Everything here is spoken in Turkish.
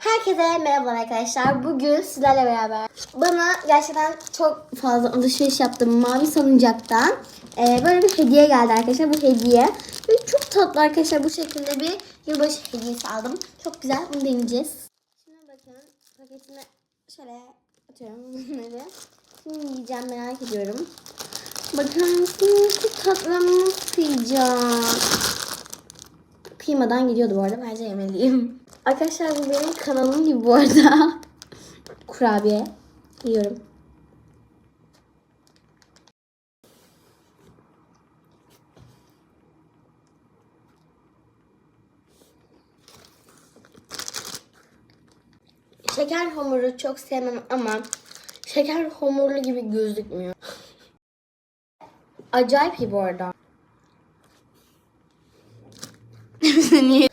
Herkese merhaba arkadaşlar. Bugün sizlerle beraber bana gerçekten çok fazla alışveriş yaptım mavi salıncaktan. Ee, böyle bir hediye geldi arkadaşlar. Bu hediye. Ve çok tatlı arkadaşlar. Bu şekilde bir yılbaşı hediyesi aldım. Çok güzel. Bunu deneyeceğiz. Şimdi bakın paketine şöyle atıyorum bunları. Şimdi yiyeceğim merak ediyorum. Bakar mısınız? Çok tatlı yiyeceğim? Kıymadan gidiyordu bu arada. Bence yemeliyim. Arkadaşlar bu benim kanalım gibi bu arada. Kurabiye. Yiyorum. Şeker hamuru çok sevmem ama şeker hamurlu gibi gözükmüyor. Acayip iyi bu arada. Bye.